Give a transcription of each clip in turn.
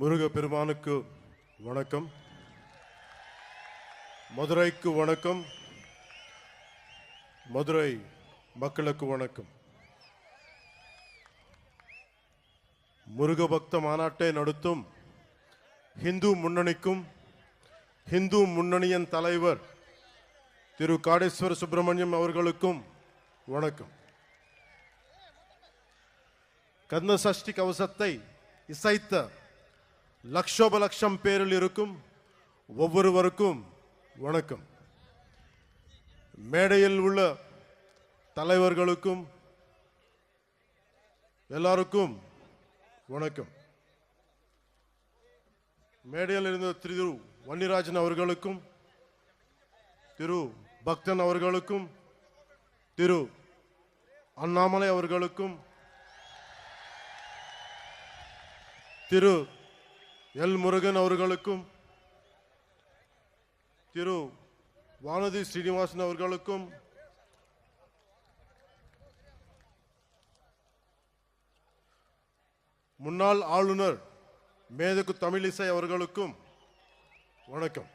முருக பெருமானுக்கு வணக்கம். மதுரைக்கு வணக்கம். மதுரை மக்களுக்கு வணக்கம். முருக பக்த மாநாட்டை நடத்தும் ஹிந்து முன்னணிக்கும் ஹிந்து முன்னணியின் தலைவர் திரு காடேஸ்வர சுப்பிரமணியம் அவர்களுக்கும் வணக்கம். கந்த சஷ்டி கவசத்தை இசைத்த லட்சோப லட்சம் பேரில் இருக்கும் ஒவ்வொருவருக்கும் வணக்கம். மேடையில் உள்ள தலைவர்களுக்கும் எல்லாருக்கும் வணக்கம். மேடையில் இருந்த திரு வன்னிராஜன் அவர்களுக்கும் திரு பக்தன் அவர்களுக்கும் திரு அண்ணாமலை அவர்களுக்கும் திரு எல் முருகன் அவர்களுக்கும் திரு வானதி ஸ்ரீனிவாசன் அவர்களுக்கும் முன்னாள் ஆளுநர் மேதகு தமிழிசை அவர்களுக்கும் வணக்கம்.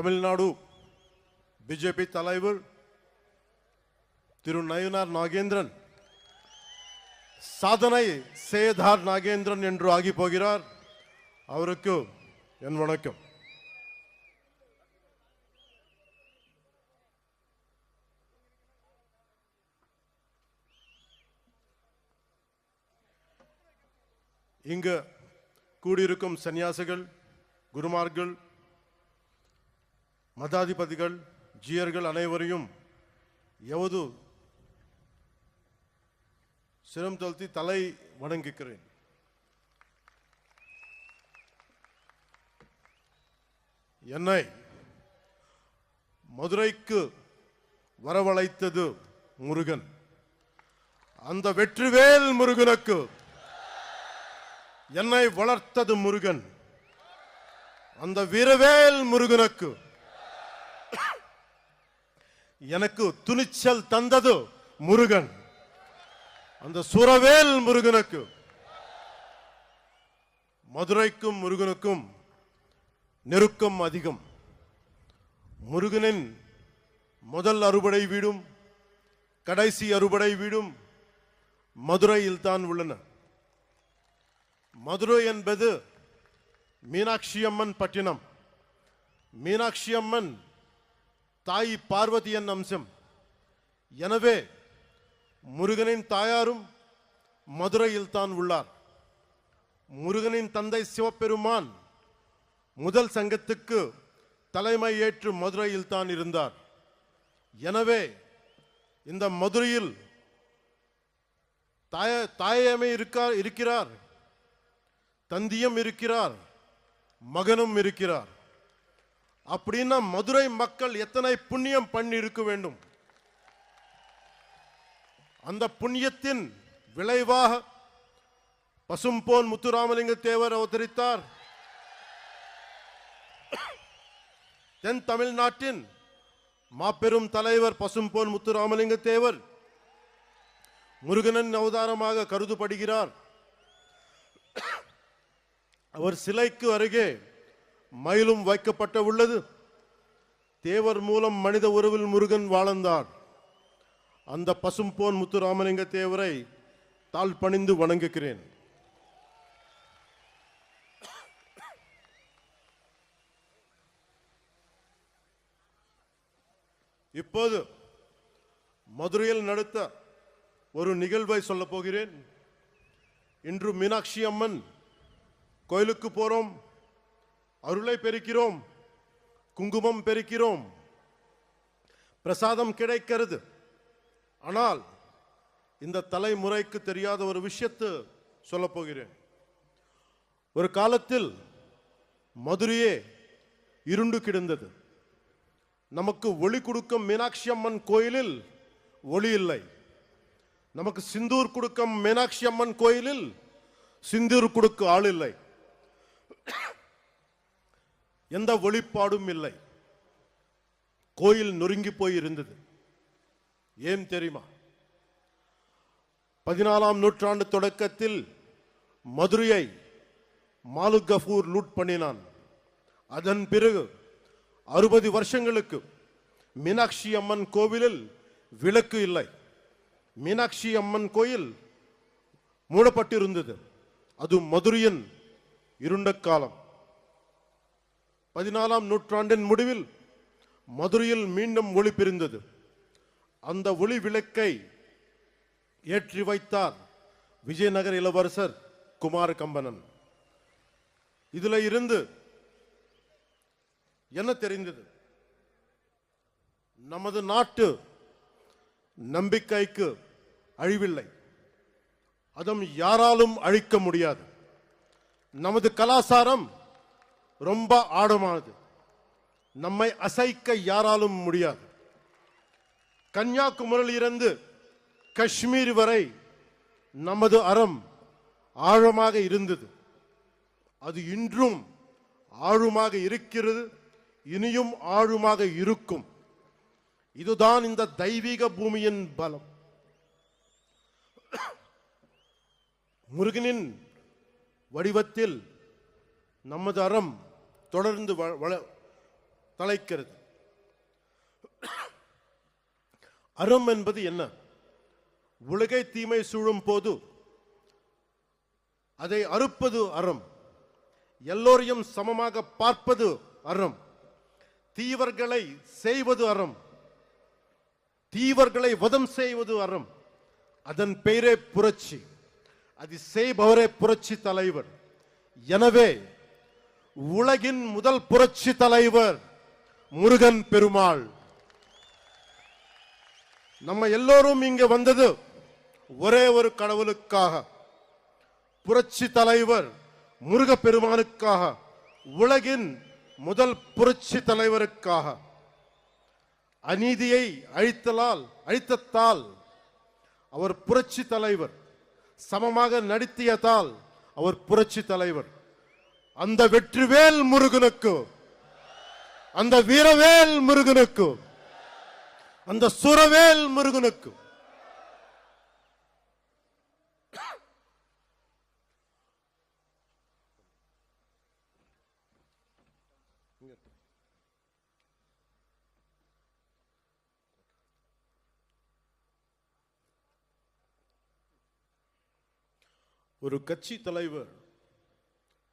தமிழ்நாடு பிஜேபி தலைவர் திரு நயனார் நாகேந்திரன் சாதனை சேதார் நாகேந்திரன் என்று ஆகி போகிறார். அவருக்கு என் வணக்கம். இங்கு கூடியிருக்கும் சன்னியாசிகள் குருமார்கள் மதாதிபதிகள் ஜியர்கள் அனைவரையும் எவது சிரம் தாழ்த்தி தலை வணங்குகிறேன். என்னை மதுரைக்கு வரவழைத்தது முருகன். அந்த வெற்றிவேல் முருகனுக்கு என்னை வளர்த்தது முருகன். அந்த வீரவேல் முருகனுக்கு எனக்கு துணிச்சல் தந்தது முருகன். அந்த சுரவேல் முருகனுக்கு. மதுரைக்கும் முருகனுக்கும் நெருக்கம் அதிகம். முருகனின் முதல் அறுபடை வீடும் கடைசி அறுபடை வீடும் மதுரையில் தான் உள்ளன. மதுரை என்பது மீனாட்சி அம்மன் பட்டினம். மீனாட்சி அம்மன் தாய் பார்வதியன் அம்சம். எனவே முருகனின் தாயாரும் மதுரையில் தான் உள்ளார். முருகனின் தந்தை சிவபெருமான் முதல் சங்கத்துக்கு தலைமை ஏற்று மதுரையில் தான் இருந்தார். எனவே இந்த மதுரையில் தாய தாயமை இருக்கார் இருக்கிறார். தந்தியம் இருக்கிறார். மகனும் இருக்கிறார். அப்படின்னா மதுரை மக்கள் எத்தனை புண்ணியம் பண்ணி இருக்க வேண்டும்? அந்த புண்ணியத்தின் விளைவாக பசும்போன் முத்துராமலிங்க தேவர் அவதரித்தார். தென் தமிழ்நாட்டின் மாபெரும் தலைவர் பசும்போன் முத்துராமலிங்க தேவர் முருகனின் அவதாரமாக கருதப்படுகிறார். அவர் சிலைக்கு அருகே மயிலும் வைக்கப்பட்ட உள்ளது தேவர் மூலம் மனித உறவில் முருகன் வாழ்ந்தார். அந்த பசும்போன் முத்துராமலிங்க தேவரை தாழ் பணிந்து வணங்குகிறேன். இப்போது மதுரையில் நடத்த ஒரு நிகழ்வை சொல்லப் போகிறேன். இன்று மீனாட்சி அம்மன் கோயிலுக்கு போறோம். அருளை பெருக்கிறோம் குங்குமம் பெருக்கிறோம் பிரசாதம் கிடைக்கிறது. ஆனால் இந்த தலைமுறைக்கு தெரியாத ஒரு விஷயத்தை சொல்ல போகிறேன். ஒரு காலத்தில் மதுரையே இருண்டு கிடந்தது. நமக்கு ஒளி கொடுக்கும் மீனாட்சி அம்மன் கோயிலில் ஒளி இல்லை. நமக்கு சிந்தூர் கொடுக்கும் மீனாட்சி அம்மன் கோயிலில் சிந்தூர் கொடுக்க ஆள் இல்லை. எந்த வெளிப்பாடும் இல்லை. கோயில் நொறுங்கி போய் இருந்தது. ஏன் தெரியுமா? பதினாலாம் நூற்றாண்டு தொடக்கத்தில் மதுரையை மாலுக்கஃபூர் லூட் பண்ணினான். அதன் பிறகு அறுபது வருஷங்களுக்கு மீனாட்சி அம்மன் கோவிலில் விளக்கு இல்லை. மீனாட்சி அம்மன் கோயில் மூடப்பட்டிருந்தது. அது மதுரையின் இருண்ட காலம். பதினாலாம் நூற்றாண்டின் முடிவில் மதுரையில் மீண்டும் ஒளி பிரிந்தது. அந்த ஒளி விளக்கை ஏற்றி வைத்தார் விஜயநகர் இளவரசர் குமார கம்பனன். இதுல இருந்து என்ன தெரிந்தது? நமது நாட்டு நம்பிக்கைக்கு அழிவில்லை. அதும் யாராலும் அழிக்க முடியாது. நமது கலாச்சாரம் ரொம்ப ஆழமானது. நம்மை அசைக்க யாராலும் முடியாது. கன்னியாகுமரியில் இருந்து காஷ்மீர் வரை நமது அறம் ஆழமாக இருந்தது. அது இன்றும் ஆழமாக இருக்கிறது இனியும் ஆழமாக இருக்கும். இதுதான் இந்த தெய்வீக பூமியின் பலம். முருகனின் வடிவத்தில் நமது அறம் தொடர்ந்து வள- தலைக்கிறது. அறம் என்பது என்ன? உலகை தீமை சூழும் போது அதை அறுப்பது அறம். எல்லோரையும் சமமாக பார்ப்பது அறம். தீவர்களை செய்வது அறம். தீவர்களை வதம் செய்வது அறம். அதன் பெயரே புரட்சி. அது செய்பவரே புரட்சி தலைவர். எனவே உலகின் முதல் புரட்சி தலைவர் முருகன் பெருமாள். நம்ம எல்லோரும் இங்க வந்தது ஒரே ஒரு கடவுளுக்காக. புரட்சி தலைவர் முருக பெருமானுக்காக உலகின் முதல் புரட்சி தலைவருக்காக. அநீதியை அழித்தலால் அழித்தத்தால் அவர் புரட்சி தலைவர் சமமாக நடித்தியதால் அவர் புரட்சி தலைவர். அந்த வெற்றிவேல் முருகனுக்கு. அந்த வீரவேல் முருகனுக்கு. அந்த சுரவேல் முருகனுக்கு. ஒரு கட்சி தலைவர்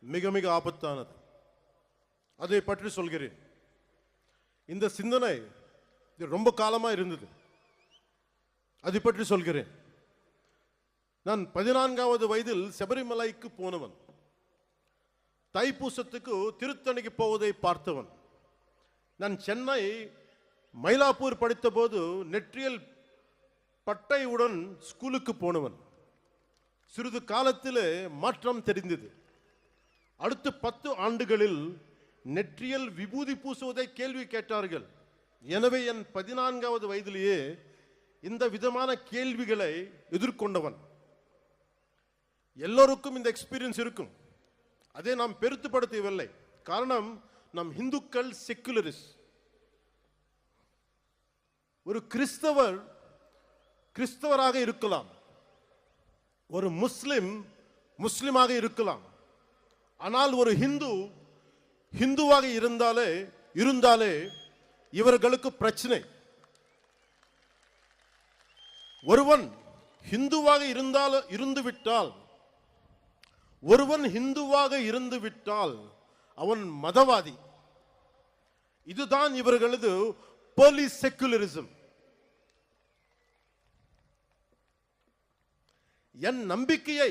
மிக மிக ஆபத்தானது. அதை பற்றி சொல்கிறேன். இந்த சிந்தனை இது ரொம்ப காலமாக இருந்தது. அதை பற்றி சொல்கிறேன். நான் பதினான்காவது வயதில் சபரிமலைக்கு போனவன். தைப்பூசத்துக்கு திருத்தணிக்கு போவதை பார்த்தவன். நான் சென்னை மயிலாப்பூர் படித்தபோது நெற்றியல் பட்டையுடன் ஸ்கூலுக்கு போனவன். சிறிது காலத்தில் மாற்றம் தெரிந்தது. அடுத்த பத்து ஆண்டுகளில் நெற்றியல் விபூதி பூசுவதை கேள்வி கேட்டார்கள். எனவே என் பதினான்காவது வயதிலேயே இந்த விதமான கேள்விகளை எதிர்கொண்டவன். எல்லோருக்கும் இந்த எக்ஸ்பீரியன்ஸ் இருக்கும். அதை நாம் பெருத்துப்படுத்தவில்லை. காரணம் நம் இந்துக்கள் செக்குலரிஸ் ஒரு கிறிஸ்தவர் கிறிஸ்தவராக இருக்கலாம். ஒரு முஸ்லிம் முஸ்லிமாக இருக்கலாம். ஆனால் ஒரு ஹிந்து ஹிந்துவாக இருந்தாலே இருந்தாலே இவர்களுக்கு பிரச்சனை. ஒருவன் ஹிந்துவாக இருந்தால் இருந்து விட்டால் ஒருவன் ஹிந்துவாக இருந்து விட்டால் அவன் மதவாதி. இதுதான் இவர்களது போலி செக்குலரிசம் என் நம்பிக்கையை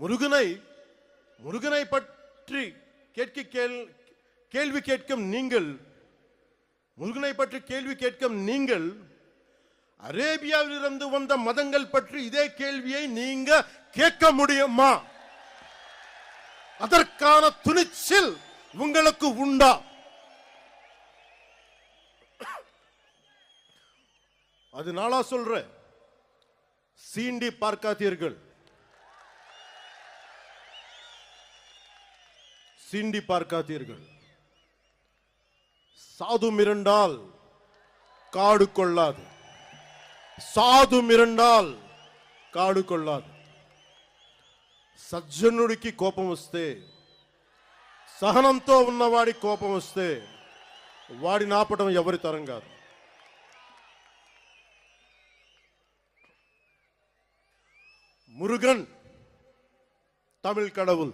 முருகனை முருகனை பற்றி கேட்க கேள் கேள்வி கேட்கும் நீங்கள் முருகனை பற்றி கேள்வி கேட்கும் நீங்கள் அரேபியாவிலிருந்து வந்த மதங்கள் பற்றி இதே கேள்வியை நீங்க கேட்க முடியுமா? அதற்கான துணிச்சல் உங்களுக்கு உண்டா? அது நாளா சொல்ற சீண்டி பார்க்காதீர்கள். சீண்டி பார்க்காதீர்கள் சாது மிரண்டால் காடு கொள்ளாது సాధు మిరండాల్ కాడు కొల్లాదు సజ్జనుడికి కోపం వస్తే సహనంతో ఉన్నవాడి కోపం వస్తే వాడి నాపటం ఎవరి తరం కాదు முருகன் தமிழ் கடவுள்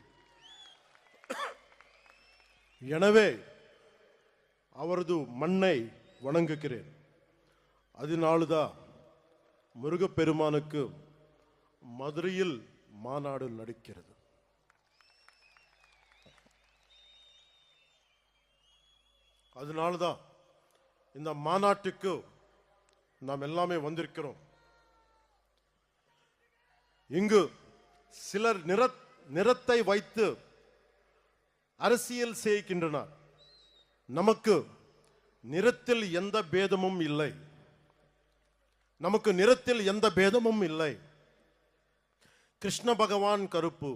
எனவே அவரது மண்ணை வணங்குகிறேன். அதனால்தான் முருகப்பெருமானுக்கு மதுரையில் மாநாடு நடக்கிறது. அதனால்தான் இந்த மாநாட்டுக்கு நாம் எல்லாமே வந்திருக்கிறோம். இங்கு சிலர் நிற நிறத்தை வைத்து அரசியல் செய்கின்றனர். நமக்கு நிறத்தில் எந்த பேதமும் இல்லை. நமக்கு நிறத்தில் எந்த பேதமும் இல்லை. கிருஷ்ண பகவான் கருப்பு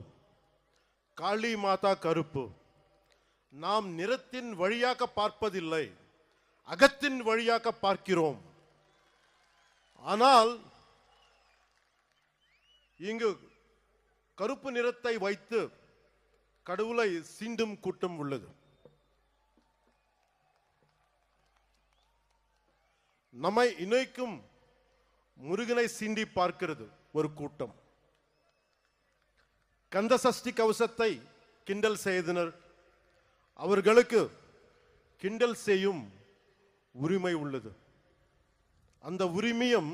காளி மாதா கருப்பு. நாம் நிறத்தின் வழியாக பார்ப்பதில்லை அகத்தின் வழியாக பார்க்கிறோம். ஆனால் இங்கு கருப்பு நிறத்தை வைத்து கடவுளை சீண்டும் கூட்டம் உள்ளது. நம்மை இணைக்கும் முருகனை சீண்டி பார்க்கிறது ஒரு கூட்டம். கந்த சஷ்டி கவசத்தை கிண்டல் செய்தனர். அவர்களுக்கு கிண்டல் செய்யும் உரிமை உள்ளது. அந்த உரிமையும்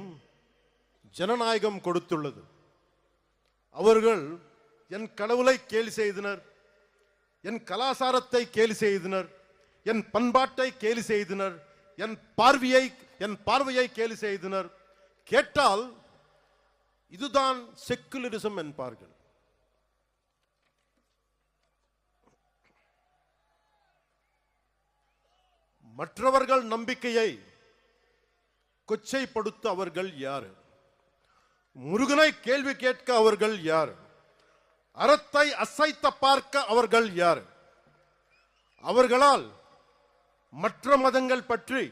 ஜனநாயகம் கொடுத்துள்ளது. அவர்கள் என் கடவுளை கேலி செய்தனர். என் கலாசாரத்தை கேலி செய்தனர் என் பண்பாட்டை கேலி செய்தனர் என் பார்வையை என் பார்வையை கேலி செய்தனர். கேட்டால் இதுதான் செக்குலரிசம் என்பார்கள். மற்றவர்கள் நம்பிக்கையை கொச்சைப்படுத்த அவர்கள் யார்? முருகனை கேள்வி கேட்க அவர்கள் யார்? அறத்தை அசைத்த பார்க்க அவர்கள் யார்? அவர்களால் மற்ற மதங்கள் பற்றி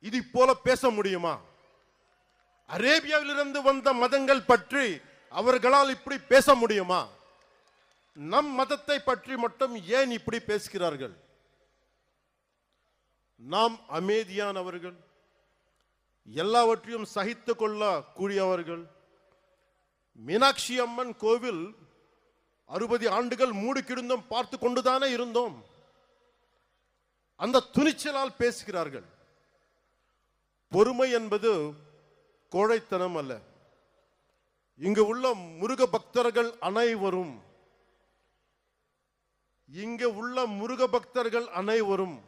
இது போல பேச முடியுமா? அரேபியாவிலிருந்து வந்த மதங்கள் பற்றி அவர்களால் இப்படி பேச முடியுமா? நம் மதத்தை பற்றி மட்டும் ஏன் இப்படி பேசுகிறார்கள்? நாம் அமைதியானவர்கள் எல்லாவற்றையும் சகித்து கொள்ள கூடியவர்கள் மீனாட்சி அம்மன் கோவில் அறுபது ஆண்டுகள் மூடி கிடந்தும் பார்த்து கொண்டுதானே இருந்தோம். அந்த துணிச்சலால் பேசுகிறார்கள். பொறுமை என்பது கோழைத்தனம் அல்ல. இங்கு உள்ள முருக பக்தர்கள் அனைவரும் இங்கு உள்ள முருக பக்தர்கள் அனைவரும்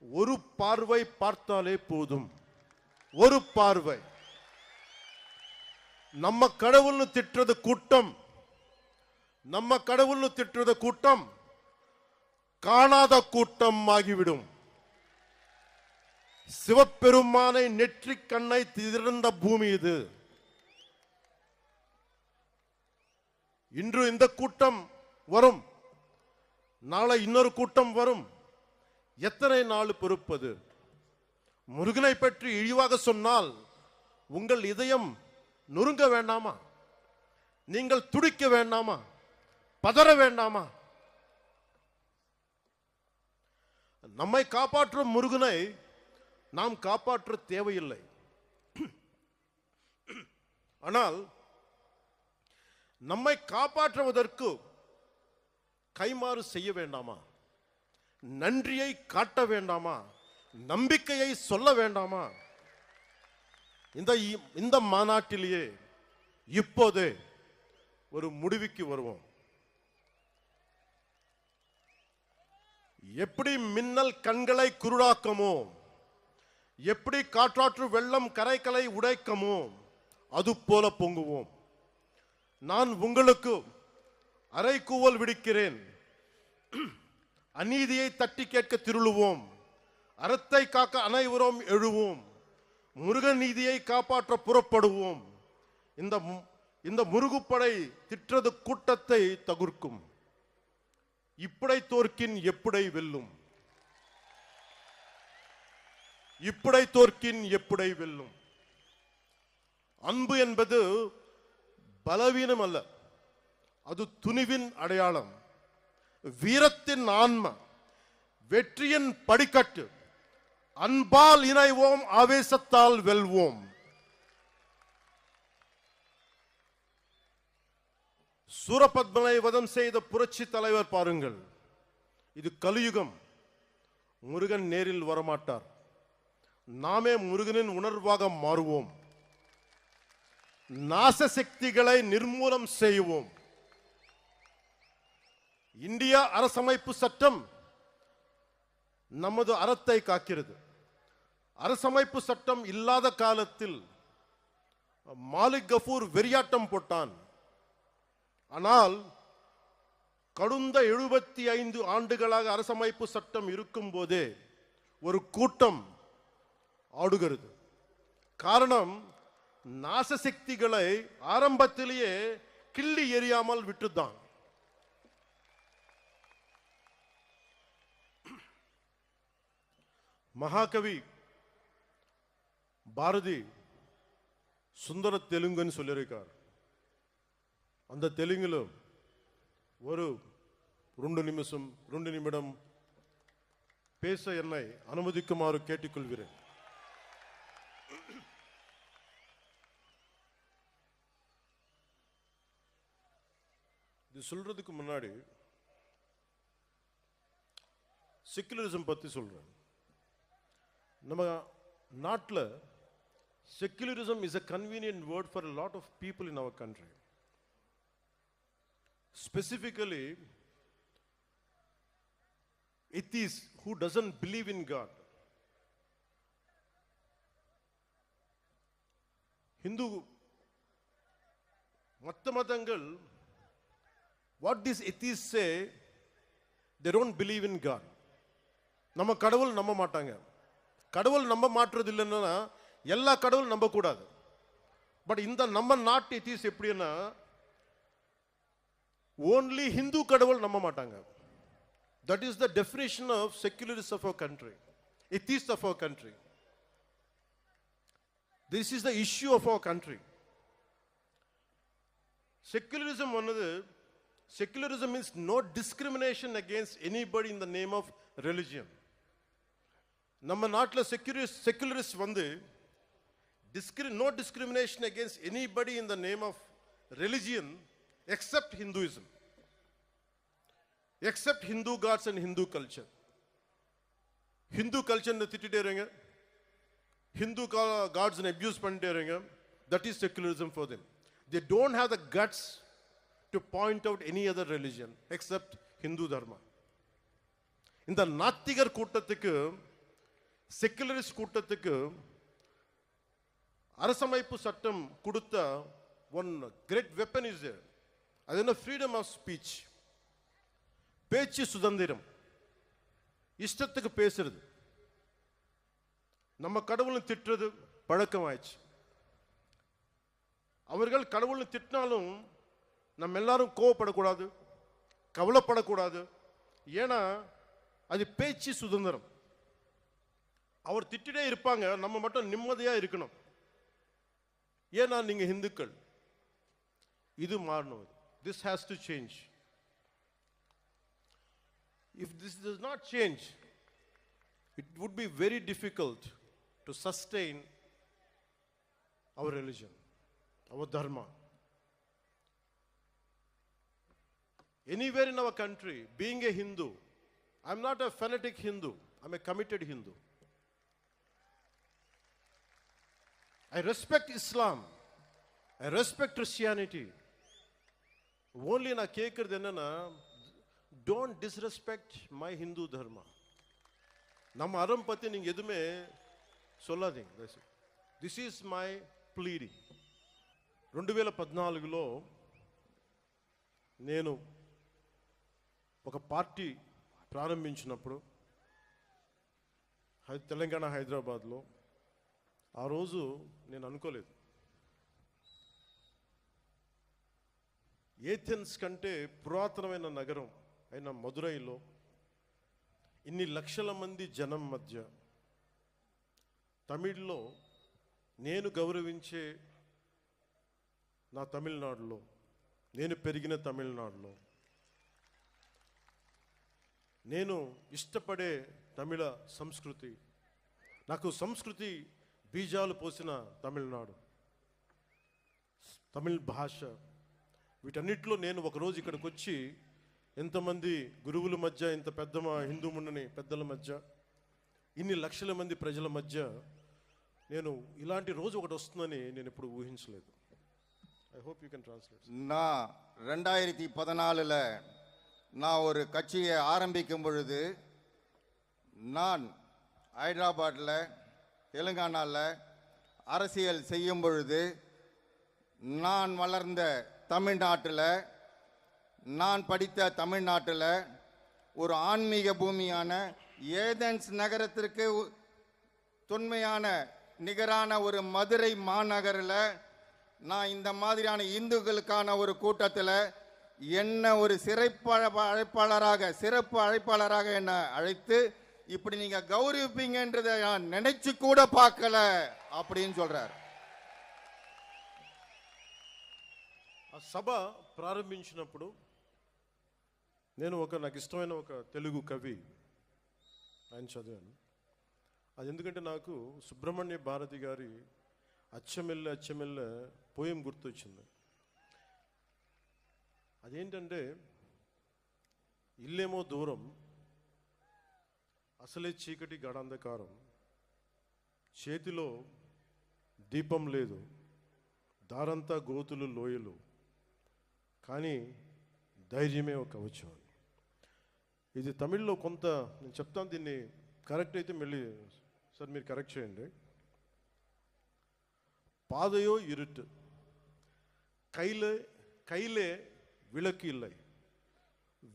ஒரு பார்வை பார்த்தாலே போதும். ஒரு பார்வை. நம்ம கடவுள்னு திட்டுறது கூட்டம். நம்ம கடவுள்னு திட்டுறது கூட்டம். காணாத கூட்டம் ஆகிவிடும். சிவபெருமானை நெற்றி கண்ணை திறந்த பூமி இது. இன்று இந்த கூட்டம் வரும். நாளை இன்னொரு கூட்டம் வரும். எத்தனை நாள் பொறுப்பது? முருகனை பற்றி இழிவாக சொன்னால் உங்கள் இதயம் நொறுங்க வேண்டாமா? நீங்கள் துடிக்க வேண்டாமா? பதற வேண்டாமா? நம்மை காப்பாற்றும் முருகனை நாம் காப்பாற்ற தேவையில்லை. ஆனால் நம்மை காப்பாற்றுவதற்கு கைமாறு செய்ய வேண்டாமா? நன்றியை காட்ட வேண்டாமா? நம்பிக்கையை சொல்ல வேண்டாமா? இந்த இ- இந்த மாநாட்டிலேயே இப்போதே ஒரு முடிவுக்கு வருவோம். எப்படி மின்னல் கண்களை குருடாக்கமோ எப்படி காற்றாற்று வெள்ளம் கரைகளை உடைக்கமோ அது போல பொங்குவோம். நான் உங்களுக்கு அரைக்கூவல் விடுக்கிறேன். அநீதியை தட்டி கேட்க திருளுவோம். அறத்தை காக்க அனைவரும் எழுவோம். முருகன் நீதியை காப்பாற்ற புறப்படுவோம். இந்த இந்த முருகுப்படை திற்றது கூட்டத்தை தகுர்க்கும். இப்படை தோற்கின் எப்படை வெல்லும்? இப்படை தோற்கின் எப்படை வெல்லும்? அன்பு என்பது பலவீனம் அல்ல. அது துணிவின் அடையாளம். வீரத்தின் ஆன்ம வெற்றியின் படிக்கட்டு. அன்பால் இணைவோம் ஆவேசத்தால் வெல்வோம். சூரபத்மனை வதம் செய்த புரட்சி தலைவர் பாருங்கள். இது கலியுகம். முருகன் நேரில் வரமாட்டார். நாமே முருகனின் உணர்வாக மாறுவோம். நாச சக்திகளை நிர்மூலம் செய்வோம். இந்திய அரசமைப்பு சட்டம் நமது அறத்தை காக்கிறது. அரசமைப்பு சட்டம் இல்லாத காலத்தில் மாலிக் கஃபூர் வெறியாட்டம் போட்டான். ஆனால் கடந்த எழுபத்தி ஐந்து ஆண்டுகளாக அரசமைப்பு சட்டம் இருக்கும் போதே ஒரு கூட்டம் ஆடுகிறது. காரணம் நாசசக்திகளை ஆரம்பத்திலேயே கிள்ளி எறியாமல் விட்டுதான் மகாகவி பாரதி சுந்தர தெலுங்குன்னு சொல்லியிருக்கார். அந்த தெலுங்குல ஒரு ரெண்டு நிமிஷம் ரெண்டு நிமிடம் பேச என்னை அனுமதிக்குமாறு கேட்டுக்கொள்கிறேன். இது சொல்றதுக்கு முன்னாடி செக்குலரிசம் பத்தி சொல்றேன். நம்ம நாட்டில் secularism is a convenient word for a lot of people in our country specifically atheists who doesn't believe in god hindu மற்ற மதங்கள் what this atheists say they don't believe in god நம்ம கடவுள் நம்ப மாட்டாங்க கடவுள் நம்ப மாற்றுறது இல்லைன்னா எல்லா கடவுள் நம்ப கூடாது பட் இந்த நம்ம நாட்டு எத்திஸ் எப்படின்னா ஓன்லி ஹிந்து கடவுள் நம்ப மாட்டாங்க. That is the definition of secularism of our country atheist of our country this is the issue of our country secularism வந்தது secularism means no discrimination against anybody in the name of religion நம்ம நாட்டில் secularism secularist வந்து டிஸ்கிரி no discrimination against anybody in the name of religion except Hinduism except Hindu gods and Hindu culture Hindu கல்ச்சர்னு திட்டிட்டே இருங்க. Hindu gods abuse பண்ணிட்டே இருங்க. That is secularism for them they don't have the guts to point out any other religion except Hindu dharma இந்த நாத்திகர் கூட்டத்துக்கு secularist கூட்டத்துக்கு அரசமைப்பு சட்டம் கொடுத்த ஒன் கிரேட் வெப்பன் இஸ் அது என்ன? ஃப்ரீடம் ஆஃப் ஸ்பீச் பேச்சு சுதந்திரம். இஷ்டத்துக்கு பேசுறது. நம்ம கடவுளும் திட்டுறது பழக்கமாயிடுச்சு. அவர்கள் கடவுளும் திட்டினாலும் நம்ம எல்லாரும் கோவப்படக்கூடாது கவலைப்படக்கூடாது. ஏன்னா அது பேச்சு சுதந்திரம். அவர் திட்டிட்டே இருப்பாங்க நம்ம மட்டும் நிம்மதியா இருக்கணும் ஏன்னா நீங்க இந்துக்கள் இது மாறணும் this has to change if this does not change it would be very difficult to sustain our religion our dharma anywhere in our country being a hindu i'm not a fanatic hindu i'm a committed hindu I respect Islam. I respect Christianity. Only நான் கேட்கறது என்னன்னா don't disrespect my Hindu dharma நம்ம அறம் பத்தி நீங்க எதுவுமே சொல்லாதீங்க this is my pleading రెండు వేల పద్నాలుగులో నేను ఒక పార్టీ ప్రారంభించినప్పుడు హై- తెలంగాణ హైదరాబాద్లో ఆ రోజు నేను అనుకోలేదు. ఏథెన్స్ కంటే పురాతనమైన నగరం అయిన మదురైలో ఇన్ని లక్షల మంది జనం మధ్య తమిళ్ళో నేను గౌరవించే నా తమిళనాడులో నేను పెరిగిన తమిళనాడులో నేను ఇష్టపడే తమిళ సంస్కృతి నాకు సంస్కృతి బీజాలు పోసిన తమిళనాడు తమిళ్ భాష వీటన్నిటిలో నేను ఒకరోజు ఇక్కడికి వచ్చి ఎంతమంది గురువుల మధ్య ఇంత పెద్ద మా హిందూ ముండని పెద్దల మధ్య ఇన్ని లక్షల మంది ప్రజల మధ్య నేను ఇలాంటి రోజు ఒకటి వస్తుందని నేను ఎప్పుడు ఊహించలేదు I hope you can translate நான் ரெண்டாயிரத்தி பதினாலில் நான் ஒரு கட்சியை ஆரம்பிக்கும் பொழுது நான் ஹைதராபாத்தில் தெலுங்கானாவில் அரசியல் செய்யும் பொழுது நான் வளர்ந்த தமிழ்நாட்டில் நான் படித்த தமிழ்நாட்டில் ஒரு ஆன்மீக பூமியான ஏதென்ஸ் நகரத்திற்கு தொன்மையான நிகரான ஒரு மதுரை மாநகரில் நான் இந்த மாதிரியான இந்துக்களுக்கான ஒரு கூட்டத்தில் என்ன ஒரு சிறப்பு அழைப்பாளராக சிறப்பு அழைப்பாளராக என்னை அழைத்து இப்படி நீங்க கௌரவிப்பீங்கன்றதை நான் நினைச்சு கூட பார்க்கல அப்படின்னு சொல்றார் ఆ సభ ప్రారంభించినప్పుడు నేను ఒక నాకు ఇష్టమైన ఒక తెలుగు కవి ఆయన చదివాను అది ఎందుకంటే నాకు సుబ్రహ్మణ్య భారతి గారి అచ్చమెల్లె అచ్చమెల్లె పోయం గుర్తొచ్చింది అదేంటంటే ఇల్లేమో దూరం అసలే చీకటి గడాంధకారం చేతిలో దీపం లేదు దారంతా గోతులు లోయలు కానీ ధైర్యమే ఒక కవచం అని ఇది తమిళ్లో కొంత నేను చెప్తాను దీన్ని కరెక్ట్ అయితే మళ్ళీ సార్ మీరు కరెక్ట్ చేయండి பாதையோ இருட்டு கையில கையிலே விளக்கு இல்லை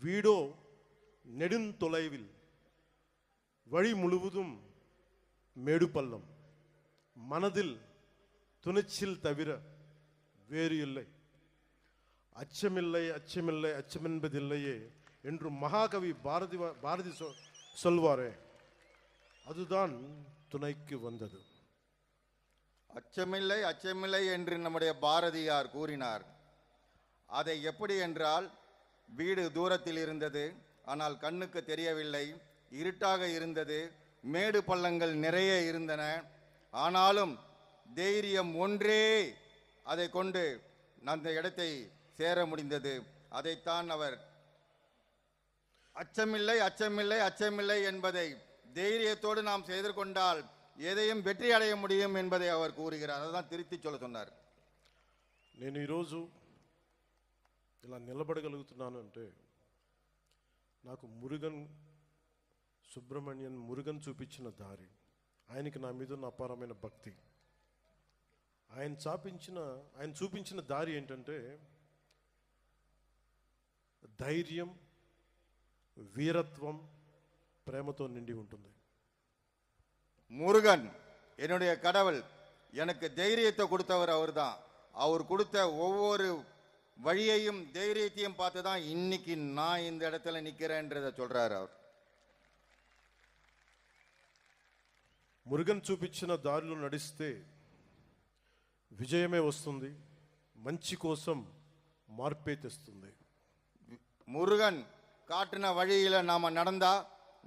வீடோ நெடுந்தொலைவில் வழி முழுவதும் மேடு பள்ளம் மனதில் துணிச்சில் தவிர வேறு இல்லை. அச்சமில்லை அச்சமில்லை அச்சமென்பதில்லையே என்று மகாகவி பாரதி பாரதி சொ- சொல்வாரே. அதுதான் துணைக்கு வந்தது. அச்சமில்லை அச்சமில்லை என்று நம்முடைய பாரதியார் கூறினார். அதை எப்படி என்றால் வீடு தூரத்தில் இருந்தது. ஆனால் கண்ணுக்கு தெரியவில்லை. இருட்டாக இருந்தது மேடு பள்ளங்கள் நிறைய இருந்தன ஆனாலும் தைரியம் ஒன்றே அதை கொண்டு அந்த இடத்தை சேர முடிந்தது அதைத்தான் அவர் அச்சமில்லை அச்சமில்லை அச்சமில்லை என்பதை தைரியத்தோடு நாம் செய்து கொண்டால் எதையும் வெற்றி அடைய முடியும் என்பதை அவர் கூறுகிறார் அதுதான் திருத்தி சொல்ல சொன்னார் నేను ఈరోజు ఇలా నిలబడగలుగుతున్నాను అంటే నాకు మురుగన్ సుబ్రహ్మణ్యన్ మురుగన్ చూపించిన దారి ఆయనకి నా మీద ఉన్న అపారమైన భక్తి ఆయన చాపించిన ఆయన చూపించిన దారి ఏంటంటే ధైర్యం వీరత్వం ప్రేమతో నిండి ఉంటుంది முருகன் என்னுடைய கடவுள் எனக்கு தைரியத்தை கொடுத்தவர் அவர்தான் அவர் கொடுத்த ஒவ்வொரு வழியையும் தைரியத்தையும் பார்த்து தான் இன்னைக்கு நான் இந்த இடத்துல நிக்கிறேன்றத சொல்றாரு அவர் మురుగన్ చూపించిన దారిలో నడిస్తే విజయమే వస్తుంది మంచి కోసం మార్పే తెస్తుంది முருகன் காட்டின வழியில நாம நடந்தா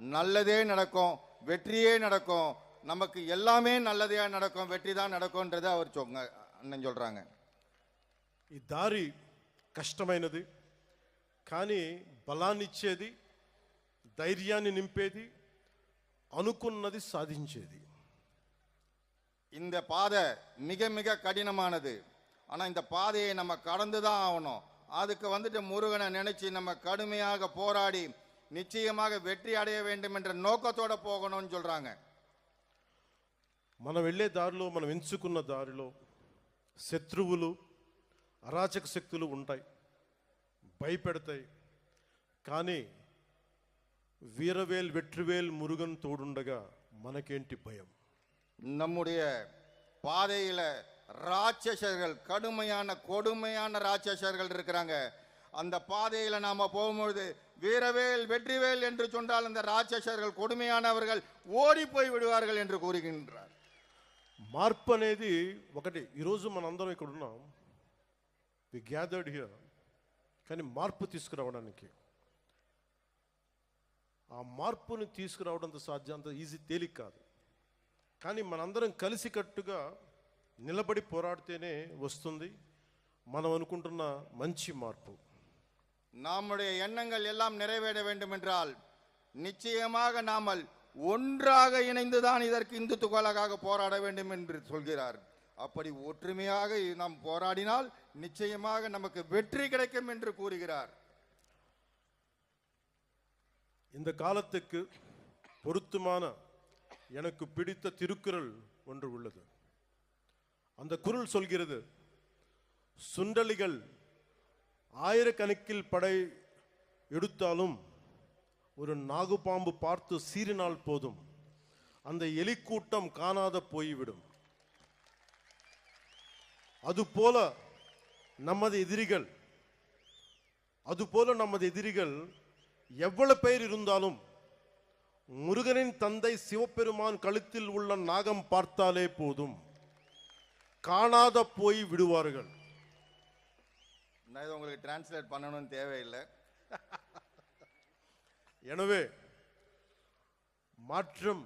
நல்லதே நடக்கும் வெற்றியே நடக்கும் நமக்கு எல்லாமே நல்லதே நடக்கும் வெற்றி தான் நடக்கும்ன்றத அவர் சொங்க அண்ணன் சொல்றாங்க ఈ దారి కష్టమైనది కానీ బలాన్నిచ్చేది ధైర్యాన్ని నింపేది అనుకున్నది సాధించేది இந்த பாதை மிக மிக கடினமானது ஆனா இந்த பாதையை நம்ம கடந்து தான் ஆகணும் அதுக்கு வந்துட்டு முருகனை நினைச்சு நம்ம கடுமையாக போராடி நிச்சயமாக வெற்றி அடைய வேண்டும் என்ற நோக்கத்தோட போகணும்னு சொல்றாங்க మనం వెళ్ళే దారిలో మనం ఎంచుకున్న దారిలో శత్రువులు అరాచక శక్తులు ఉంటాయి భయపెడతాయి కానీ వీరవేల్ వెట్రివేల్ మురుగన్ తోడుండగా మనకేంటి భయం நம்முடைய பாதையில ராட்சசர்கள் கடுமையான கொடுமையான ராட்சசர்கள் இருக்கிறாங்க அந்த பாதையில நாம போகும்பொழுது வீரவேல் வெற்றிவேல் என்று சொன்னால் அந்த ராட்சசர்கள் கொடுமையானவர்கள் ஓடி போய் விடுவார்கள் என்று கூறுகின்றார் మార్పు అనేది ఒకటి ఈరోజు మనందరం ఇక్కడ ఉన్నాం వి గ్యాదర్డ్ హియర్ కానీ మార్పు తీసుకురావడానికి ఆ మార్పుని తీసుకురావడంత సాధ్యం అంత ఈజీ తేలిక కాదు కానీ మనందరం కలిసికట్టుగా నిలబడి పోరాడితేనే వస్తుంది మనం అనుకుంటున్న మంచి మార్పు நம்முடைய எண்ணங்கள் எல்லாம் நிறைவேற வேண்டும் என்றால் நிச்சயமாக நாமல் ஒன்றாக இணைந்துதான் இதற்கு இந்துத்துவலாக போராட வேண்டும் என்று சொல்கிறார் அப்படி ஒற்றுமையாக நாம் போராடினால் நிச்சயமாக நமக்கு வெற்றி கிடைக்கும் என்று கூறுகிறார் இந்த காலத்துக்கு பொருத்தமான எனக்கு பிடித்த திருக்குறள் ஒன்று உள்ளது. அந்த குறள் சொல்கிறது சுண்டலிகள் ஆயிரக்கணக்கில் படை எடுத்தாலும் ஒரு நாகுபாம்பு பார்த்து சீறினால் போதும். அந்த எலிக்கூட்டம் காணாத போய்விடும். அதுபோல நமது எதிரிகள் அதுபோல நமது எதிரிகள் எவ்வளவு பேர் இருந்தாலும் முருகனின் தந்தை சிவபெருமான் கழுத்தில் உள்ள நாகம் பார்த்தாலே போதும் காணாத போய் விடுவார்கள் நான் இதை உங்களுக்கு டிரான்ஸ்லேட் பண்ணணும்னு தேவையில்லை எனவே மாற்றம்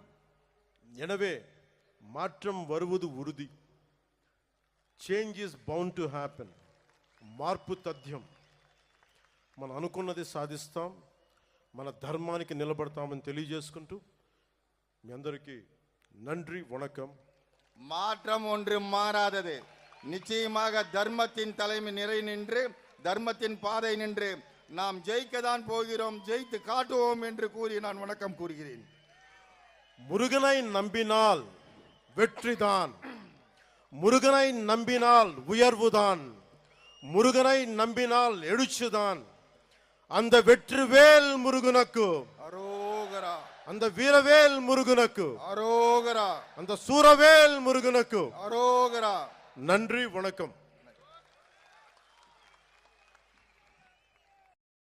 எனவே மாற்றம் வருவது உறுதி change is bound to happen మార్పు తథ్యం మనం అనుకున్నది సాధిస్తాం మన ధర్మానికి నిలబడతామని తెలియజేసుకుంటూ మీ అందరికీ నండ్రి వణకం மாற்றம் ஒன்று மாறாதது நிச்சயமாக தர்மத்தின் தலைமை நிறை நின்று தர்மத்தின் பாதை நின்று நாம் ஜெயிக்க தான் போகிறோம் ஜெயித்து காட்டுவோம் என்று கூறி நான் வணக்கம் கூறுகிறேன் முருகனை நம்பினால் வெற்றிதான் முருகனை நம்பினால் உயர்வுதான் முருகனை நம்பினால் எழுச்சிதான் அந்த வெற்றிவேல் முருகனுக்கு. அரோகரா. அந்த வீரவேல் முருகனுக்கு. அரோகரா. அந்த சூரவேல் முருகனுக்கு. அரோகரா. நன்றி வணக்கம்.